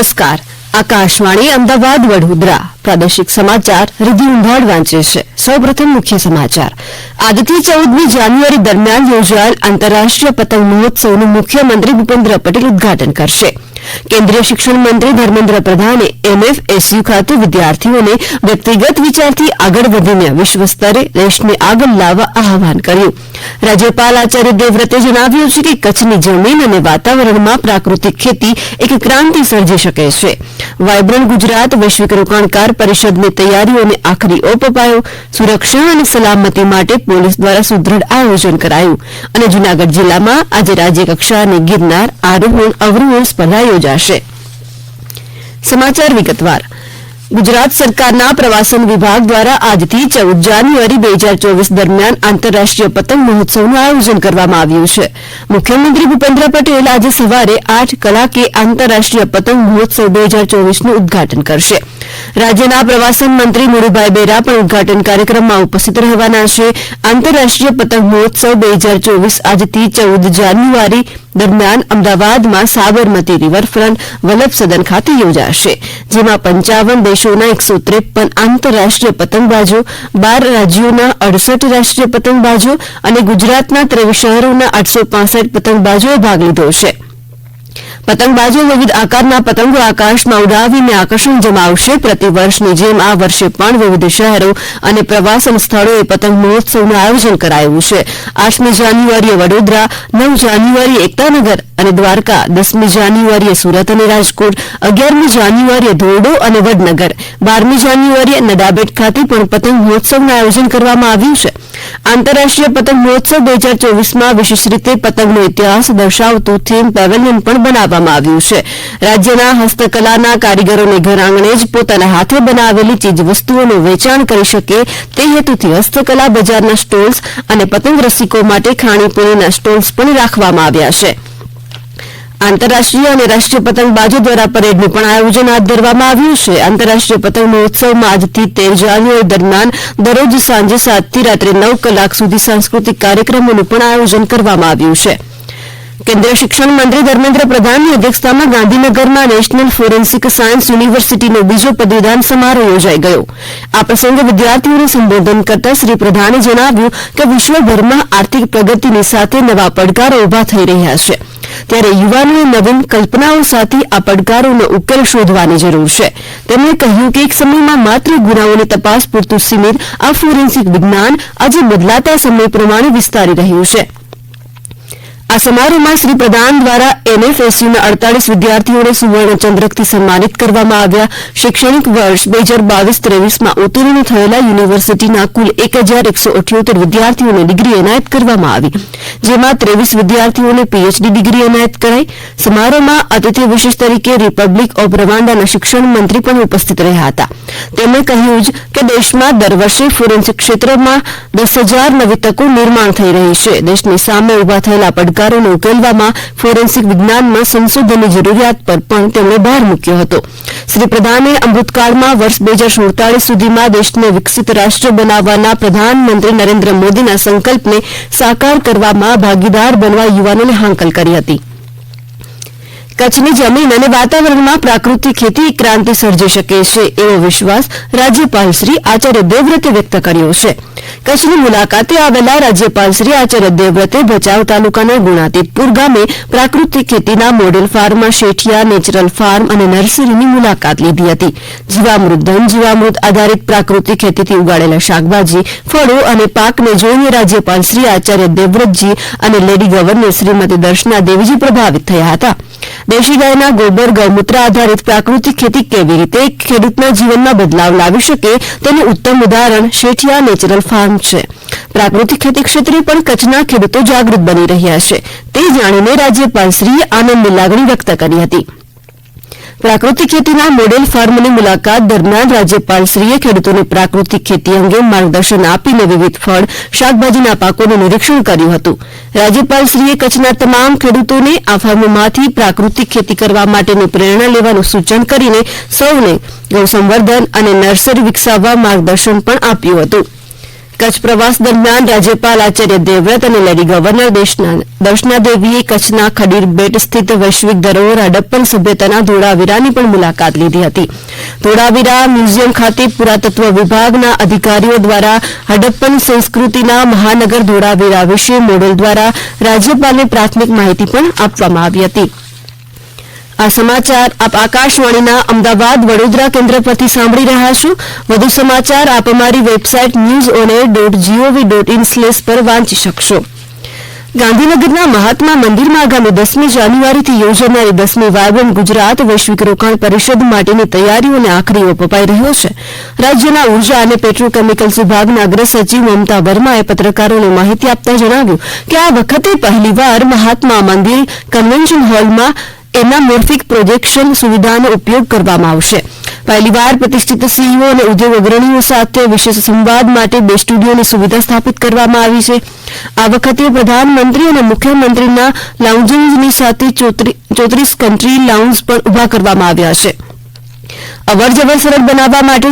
નમસ્કાર. આકાશવાણી અમદાવાદ વડોદરા. પ્રાદેશિક સમાચાર રિધિ ઉંધાડ વાંચે છે. સૌપ્રથમ મુખ્ય સમાચાર. આજથી ચૌદમી જાન્યુઆરી દરમિયાન યોજાયેલ આંતરરાષ્ટ્રીય પતંગ મહોત્સવનું મુખ્યમંત્રી ભૂપેન્દ્ર પટેલ ઉદઘાટન કરશે. કેન્દ્રીય શિક્ષણ મંત્રી ધર્મેન્દ્ર પ્રધાને એમએફએસયુ ખાતે વિદ્યાર્થીઓને વ્યક્તિગત વિચારથી આગળ વધીને વિશ્વ સ્તરે દેશને આગળ લાવવા આહવાન કર્યું. રાજ્યપાલ આચાર્ય દેવવ્રતે જણાવ્યું છે કે કચ્છની જમીન અને વાતાવરણમાં પ્રાકૃતિક ખેતી એક ક્રાંતિ સર્જી શકે છે. વાયબ્રન્ટ ગુજરાત વૈશ્વિક રોકાણકાર પરિષદની તૈયારીઓને આખરી ઓપ અપાયો સુરક્ષા અને સલામતી માટે પોલીસ દ્વારા સુદ્રઢ આયોજન કરાયું. અને જૂનાગઢ જિલ્લામાં આજે રાજ્યકક્ષાની ગિરનાર આરોહણ અવરોહણ સ્પર્ધા યોજાશે. સમાચાર વિગતવાર. ગુજરાત સરકારના પ્રવાસન વિભાગ દ્વારા આજથી ચૌદ જાન્યુઆરી બે હજાર ચોવીસ દરમિયાન આંતરરાષ્ટ્રીય પતંગ મહોત્સવનું આયોજન કરવામાં આવ્યું છે. મુખ્યમંત્રી ભૂપેન્દ્ર પટેલ આજે સવારે આઠ કલાકે આંતરરાષ્ટ્રીય પતંગ મહોત્સવ બે હજાર ચોવીસનું ઉદઘાટન કરશે. રાજ્યના પ્રવાસન મંત્રી મુરુભાઈ બેરા પણ ઉદઘાટન કાર્યક્રમમાં ઉપસ્થિત રહેવાના છે. આંતરરાષ્ટ્રીય પતંગ મહોત્સવ બે હજાર ચોવીસ આજથી ચૌદ જાન્યુઆરી દરમિયાન અમદાવાદમાં સાબરમતી રિવરફ્રન્ટ વલ્લભ સદન ખાતે યોજાશે, જેમાં પંચાવન દેશોના એકસો ત્રેપન આંતરરાષ્ટ્રીય પતંગબાજો, બાર રાજ્યોના અડસઠ રાષ્ટ્રીય પતંગબાજો અને ગુજરાતના ત્રેવીસ શહેરોના આઠસો પતંગબાજોએ ભાગ લીધો છે. પતંગબાજો વિવિધ આકારના પતંગો આકાશમાં ઉડાવીને આકર્ષણ જમાવશે. પ્રતિવર્ષની જેમ આ વર્ષે પણ વિવિધ શહેરો અને પ્રવાસન સ્થળોએ પતંગ મહોત્સવનું આયોજન કરાયું છે. આઠમી જાન્યુઆરીએ વડોદરા, નવ જાન્યુઆરીએ એકતાનગર અને દ્વારકા, દસમી જાન્યુઆરીએ સુરત અને રાજકોટ, અગિયારમી જાન્યુઆરીએ ધોરડો અને વડનગર, બારમી જાન્યુઆરીએ નડાબેટ ખાતે પણ પતંગ મહોત્સવનું આયોજન કરવામાં આવ્યું છે. આંતરરાષ્ટ્રીય પતંગ મહોત્સવ બે હજાર ચોવીસમાં વિશેષ રીતે પતંગનો ઇતિહાસ દર્શાવતું થીમ પેવેલિયન પણ બનાવવામાં આવ્યું છે. રાજ્યના હસ્તકલાના કારીગરોને ઘર જ પોતાના હાથે બનાવેલી ચીજવસ્તુઓનું વેચાણ કરી શકે તે હેતુથી હસ્તકલા બજારના સ્ટોલ્સ અને પતંગ રસિકો માટે ખાણીપીણીના સ્ટોલ્સ પણ રાખવામાં આવ્યા છે. આંતરરાષ્ટ્રીય અને રાષ્ટ્રીય પતંગબાજો દ્વારા પરેડનું પણ આયોજન હાથ ધરવામાં આવ્યું છે. આંતરરાષ્ટ્રીય પતંગ મહોત્સવમાં આજથી તેર જાન્યુઆરી દરમિયાન દરરોજ સાંજે સાતથી રાત્રે નવ કલાક સુધી સાંસ્કૃતિક કાર્યક્રમોનું પણ આયોજન કરવામાં આવ્યું છે. કેન્દ્રીય શિક્ષણ મંત્રી ધર્મેન્દ્ર પ્રધાનની અધ્યક્ષતામાં ગાંધીનગરમાં નેશનલ ફોરેન્સિક સાયન્સ યુનિવર્સિટીનો બીજો પદવીદાન સમારોહ યોજાઈ ગયો. આ પ્રસંગે વિદ્યાર્થીઓને સંબોધન કરતા શ્રી પ્રધાને જણાવ્યું કે વિશ્વભરમાં આર્થિક પ્રગતિની સાથે નવા પડકારો ઊભા થઈ રહ્યા છે. ત્યારે યુવાનોએ નવીન કલ્પનાઓ સાથે આ પડકારોનો ઉકેલ શોધવાની જરૂર છે. તેમણે કહ્યું કે એક સમયમાં માત્ર ગુનાઓની તપાસ પૂરતું સીમિત, આ ફોરેન્સિક વિજ્ઞાન આજે બદલાતા સમય પ્રમાણે વિસ્તારી રહ્યું છે. આ સમારોહમાં શ્રી પ્રધાન દ્વારા એનએફએસયુના અડતાલીસ વિદ્યાર્થીઓને સુવર્ણચંદ્રકથી સન્માનિત કરવામાં આવ્યા. શૈક્ષણિક વર્ષ બે હજાર બાવીસ ત્રેવીસમાં ઉત્તીર્ણ થયેલા યુનિવર્સિટીના કુલ એક હજાર એકસો અઠ્યોતેર વિદ્યાર્થીઓને ડિગ્રી એનાયત કરવામાં આવી. જેમાં ત્રેવીસ વિદ્યાર્થીઓને પીએચડી ડિગ્રી એનાયત કરાઈ. સમારોહમાં અતિથિ વિશેષ તરીકે રિપબ્લિક ઓફ રવાન્ડાના શિક્ષણ મંત્રી પણ ઉપસ્થિત રહ્યા હતા. તેમણે કહ્યું જ કે દેશમાં દર વર્ષે ફોરેન્સિક ક્ષેત્રમાં દસ હજાર નવી તકો નિર્માણ થઈ રહી છે. દેશની સામે ઊભા થયેલા પડકારોને ઉકેલવામાં ફોરેન્સિક વિજ્ઞાનમાં સંશોધનની જરૂરિયાત પર પણ તેમણે ભાર મૂક્યો હતો. શ્રી પ્રધાને અમૃતકાળમાં વર્ષ બે હજાર સુડતાલીસ સુધીમાં દેશને વિકસિત રાષ્ટ્ર બનાવવાના પ્રધાનમંત્રી નરેન્દ્ર મોદીના સંકલ્પને સાકાર કરવામાં ભાગીદાર બનવા યુવાનોને હાંકલ કરી હતી. કચ્છની જમીન અને વાતાવરણમાં પ્રાકૃતિક ખેતી ક્રાંતિ સર્જી શકે છે એવો વિશ્વાસ રાજ્યપાલ શ્રી આચાર્ય દેવવ્રતે વ્યક્ત કર્યો છે. કચ્છની મુલાકાતે આવેલા રાજ્યપાલ શ્રી આચાર્ય દેવવ્રતે ભચાઉ તાલુકાના ગુણાતીતપુર ગામે પ્રાકૃતિક ખેતીના મોડેલ ફાર્મમાં શેઠિયા, નેચરલ ફાર્મ અને નર્સરીની મુલાકાત લીધી હતી. જીવામૃત ધન, જીવામૃત આધારિત પ્રાકૃતિક ખેતીથી ઉગાડેલા શાકભાજી, ફળો અને પાકને જોઈને રાજ્યપાલ શ્રી આચાર્ય દેવવ્રતજી અને લેડી ગવર્નર શ્રીમતી દર્શના દેવીજી પ્રભાવિત થયા હતા. દેશી ગાયના ગોબર ગૌમૂત્ર આધારિત પ્રાકૃતિક ખેતી કેવી રીતે ખેડૂતના જીવનમાં બદલાવ લાવી શકે તેનું ઉત્તમ ઉદાહરણ શેઠિયા નેચરલ ફાર્મ છે. પ્રાકૃતિક ખેતી ક્ષેત્રે પણ કચ્છના ખેડૂતો જાગૃત બની રહ્યા છે. તે જાણીને રાજ્યપાલશ્રીએ આનંદની લાગણી વ્યક્ત કરી હતી. પ્રાકૃતિક ખેતીના મોડેલ ફાર્મની મુલાકાત દરમિયાન રાજ્યપાલશ્રીએ ખેડૂતોને પ્રાકૃતિક ખેતી અંગે માર્ગદર્શન આપીને વિવિધ ફળ, શાકભાજીના પાકોનું નિરીક્ષણ કર્યું હતું. રાજ્યપાલશ્રીએ કચ્છના તમામ ખેડૂતોને આ ફાર્મમાંથી પ્રાકૃતિક ખેતી કરવા માટેની પ્રેરણા લેવાનું સૂચન કરીને સૌને ગૌસંવર્ધન અને નર્સરી વિકસાવવા માર્ગદર્શન પણ આપ્યું હતું. કચ્છ પ્રવાસ દરમિયાન રાજ્યપાલ આચાર્ય દેવવ્રત અને લેડી ગવર્નર દર્શનાદેવીએ કચ્છના ખડીર સ્થિત વૈશ્વિક ધરોહર હડપ્પન સભ્યતાના ધોળાવીરાની પણ મુલાકાત લીધી હતી. ધોળાવીરા મ્યુઝિયમ ખાતે પુરાતત્વ વિભાગના અધિકારીઓ દ્વારા હડપ્પન સંસ્કૃતિના મહાનગર ધોળાવીરા વિશે મોડેલ દ્વારા રાજ્યપાલને પ્રાથમિક માહિતી પણ આપવામાં આવી હતી. આ સમાચાર આપ આકાશવાણીના અમદાવાદ વડોદરા કેન્દ્ર પરથી સાંભળી રહ્યા છો. વધુ સમાચાર આપ અમારી website news on air dot G O V dot in slash પર વાંચી શકશો. ગાંધીનગરના મહાત્મા મંદિરમાં આગામી દસમી જાન્યુઆરીથી યોજાનારી દસમી વાયબ્રન્ટ ગુજરાત વૈશ્વિક રોકાણ પરિષદ માટેની તૈયારીઓને આખરી ઓપ અપાઈ રહ્યો છે. રાજ્યના ઊર્જા અને પેટ્રોકેમિકલ્સ વિભાગના અગ્રસચિવ મમતા વર્માએ પત્રકારોને માહિતી આપતા જણાવ્યું કે આ વખતે પહેલીવાર મહાત્મા મંદિર કન્વેન્શન હોલમાં એનામોર્ફિક પ્રોજેક્શન સુવિધાનો ઉપયોગ કરવામાં આવશે. પહેલીવાર પ્રતિષ્ઠિત સીઈઓ અને ઉદ્યોગ અગ્રણીઓ સાથે વિશેષ સંવાદ માટે બે સ્ટુડિયોની સુવિધા સ્થાપિત કરવામાં આવી છે. આ વખતે પ્રધાનમંત્રી અને મુખ્યમંત્રીના લાઉન્જિંગની સાથે ચોત્રીસ કન્ટ્રી લાઉન્જ પણ ઊભા કરવામાં આવ્યા છે. અવર જવર સરળ બનાવવા માટે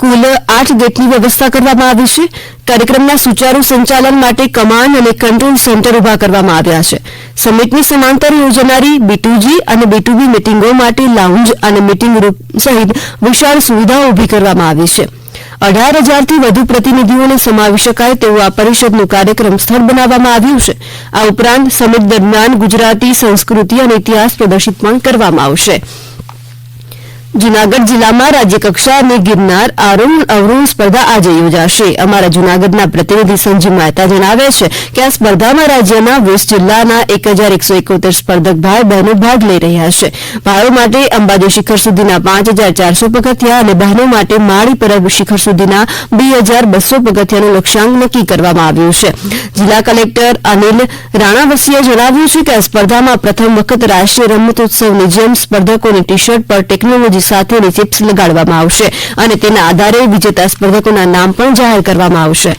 કુલ આઠ ગેટની વ્યવસ્થા કરવામાં આવી છે. કાર્યક્રમના સુચારુ સંચાલન માટે કમાન્ડ અને કંટ્રોલ સેન્ટર ઊભા કરવામાં આવ્યા છે. સમિટની સમાંતર યોજાનારી બીટુજી અને બીટુબી મિટિંગો માટે લાઉન્જ અને મિટિંગ રૂમ સહિત વિશાળ સુવિધાઓ ઊભી કરવામાં આવી છે. અઢાર હજારથી વધુ પ્રતિનિધિઓને સમાવી શકાય તેવું આ પરિષદનું કાર્યક્રમ સ્થળ બનાવવામાં આવ્યું છે. આ ઉપરાંત સમિટ દરમિયાન ગુજરાતી, સંસ્કૃતિ અને ઇતિહાસ પ્રદર્શિત પણ કરવામાં આવશે. જૂનાગઢ જિલ્લામાં રાજ્યકક્ષાની ગિરનાર આરોહણ અવરોહણ સ્પર્ધા આજે યોજાશે. અમારા જૂનાગઢના પ્રતિનિધિ સંજીવ મહેતા જણાવે છે કે આ સ્પર્ધામાં રાજ્યના વીસ જિલ્લાના એક હજાર એકસો એકોતેર સ્પર્ધક ભાઈ બહેનો ભાગ લઈ રહ્યા છે. ભાઈઓ માટે અંબાજી શિખર સુધીના પાંચ હજાર ચારસો પગથિયા અને બહેનો માટે માળી પરબ શિખર સુધીના બે હજાર બસો પગથિયાનું લક્ષ્યાંક નક્કી કરવામાં આવ્યું છે. જિલ્લા કલેક્ટર અનિલ રાણાવસીએ જણાવ્યું છે કે આ સ્પર્ધામાં પ્રથમ વખત રાષ્ટ્રીય રમતોત્સવની જેમ સ્પર્ધકોની ટી શર્ટ પર ટેકનોલોજી સાથેની ચિપ્સ લગાડવામાં આવશે અને તેના આધારે વિજેતા સ્પર્ધકોના નામ પણ જાહેર કરવામાં આવશે.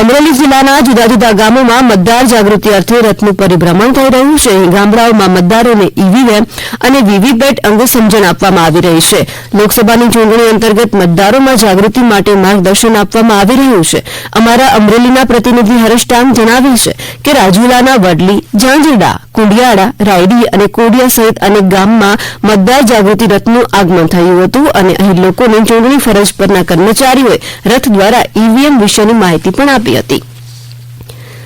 અમરેલી જિલ્લાના જુદા જુદા ગામોમાં મતદાર જાગૃતિ અર્થે રથનું પરિભ્રમણ થઈ રહ્યું છે. ગામડાઓમાં મતદારોને ઈવીએમ અને વીવીપેટ અંગે સમજણ આપવામાં આવી રહી છે. લોકસભાની ચૂંટણી અંતર્ગત મતદારોમાં જાગૃતિ માટે માર્ગદર્શન આપવામાં આવી રહ્યું છે. અમારા અમરેલીના પ્રતિનિધિ હરેશ ટાંગ જણાવે છે કે રાજુલાના વડલી, ઝાંઝરડા, કુંડિયાળા, રાયડી અને કોડિયા સહિત અનેક ગામમાં મતદાર જાગૃતિ રથનું આગમન થયું હતું અને અહીં લોકોને ચૂંટણી ફરજ પરના કર્મચારીઓએ રથ દ્વારા ઈવીએમ વિશેની માહિતી પણ આપી હતી.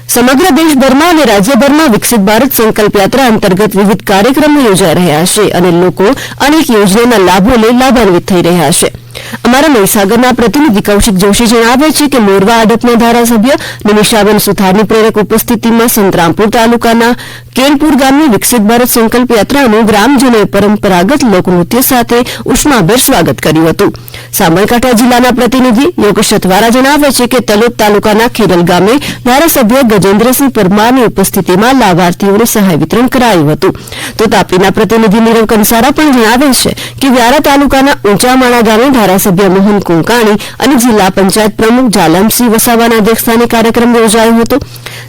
સમગ્ર દેશભરમાં અને રાજ્યભરમાં વિકસિત ભારત સંકલ્પ યાત્રા અંતર્ગત વિવિધ કાર્યક્રમો યોજાઈ રહ્યા છે અને લોકો અનેક યોજનાના લાભો લઈ લાભાન્વિત થઈ રહ્યા છે. અમારા મહીસાગરના પ્રતિનિધિ કૌશિક જોશી જણાવે છે કે મોરવા આડતના ધારાસભ્ય નિમિષાબેન સુથારની પ્રેરક ઉપસ્થિતિમાં સંતરામપુર તાલુકાના કેલપુર ગામની વિકસિત ભારત સંકલ્પ યાત્રાનું ગ્રામજનોએ પરંપરાગત લોકનૃત્ય સાથે ઉષ્માભેર સ્વાગત કર્યું હતું. સાબરકાંઠા જિલ્લાના પ્રતિનિધિ યોગેશ અથવારા જણાવે છે કે તલોદ તાલુકાના ખેરલ ગામે ધારાસભ્ય ગજેન્દ્રસિંહ પરમારની ઉપસ્થિતિમાં લાભાર્થીઓને સહાય વિતરણ કરાયું હતું. તો તાપીના પ્રતિનિધિ નીરવ કંસારા પણ જણાવે છે કે વ્યારા તાલુકાના ઊંચામાણા ગામે ધારાસભ્ય મોહન કુંકાણી અને જિલ્લા પંચાયત પ્રમુખ જાલમસિંહ વસાવાના અધ્યક્ષસ્થાને કાર્યક્રમ યોજાયો હતો.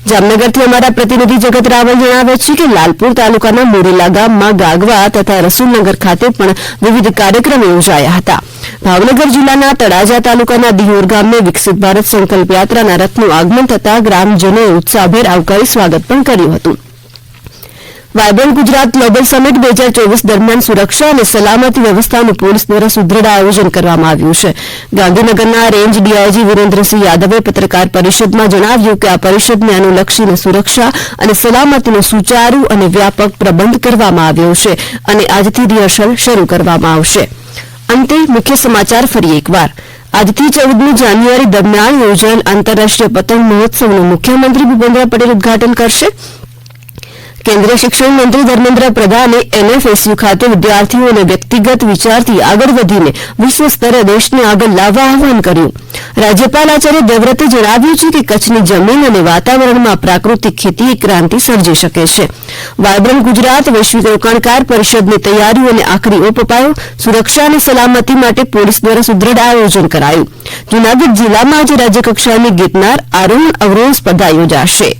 જામનગરથી અમારા પ્રતિનિધિ જગત રાવલ જણાવે છે કે લાલપુર તાલુકાના મોરેલા ગામમાં ગાગવા તથા રસુલનગર ખાતે પણ વિવિધ કાર્યક્રમો યોજાયા હતા. ભાવનગર જિલ્લાના તળાજા તાલુકાના દિહોર ગામે વિકસિત ભારત સંકલ્પ યાત્રાના રથનું આગમન થતાં ગ્રામજનોએ ઉત્સાહભેર આવકારી સ્વાગત પણ કર્યું હતું. વાયબ્રન્ટ ગુજરાત ગ્લોબલ સમિટ બે હજાર ચોવીસ દરમિયાન સુરક્ષા અને સલામતી વ્યવસ્થાનું પોલીસ દ્વારા સુદ્રઢ આયોજન કરવામાં આવ્યું છે. ગાંધીનગરના રેન્જ ડીઆઈજી વિરેન્દ્રસિંહ યાદવે પત્રકાર પરિષદમાં જણાવ્યું કે આ પરિષદને અનુલક્ષીને સુરક્ષા અને સલામતીનો સુચારુ અને વ્યાપક પ્રબંધ કરવામાં આવ્યો છે અને આજથી રિહર્સલ શરૂ કરવામાં આવશે. અંતે મુખ્ય સમાચાર ફરી એકવાર. આજથી ચૌદમી જાન્યુઆરી દરમિયાન યોજાયેલ આંતરરાષ્ટ્રીય પતંગ મહોત્સવનું મુખ્યમંત્રી ભૂપેન્દ્ર પટેલ ઉદઘાટન કરશે. કેન્દ્રીય શિક્ષણ મંત્રી ધર્મેન્દ્ર પ્રધાને એનએફએસયુ ખાતે વિદ્યાર્થીઓને વ્યક્તિગત વિચારથી આગળ વધીને વિશ્વ દેશને આગળ લાવવા આહવાન કર્યું. રાજ્યપાલ આચાર્ય દેવવ્રતે જણાવ્યું છે કે કચ્છની જમીન અને વાતાવરણમાં પ્રાકૃતિક ખેતી ક્રાંતિ સર્જી શકે છે. વાયબ્રન્ટ ગુજરાત વૈશ્વિક રોકાણકાર પરિષદની તૈયારીઓ અને આખરી ઓપ અપાયો સુરક્ષા અને સલામતી માટે પોલીસ દ્વારા સુદ્રઢ આયોજન કરાયું. જૂનાગઢ જિલ્લામાં આજે રાજ્યકક્ષાની ગીતનાર આરોહણ અવરોહણ સ્પર્ધા યોજાશે.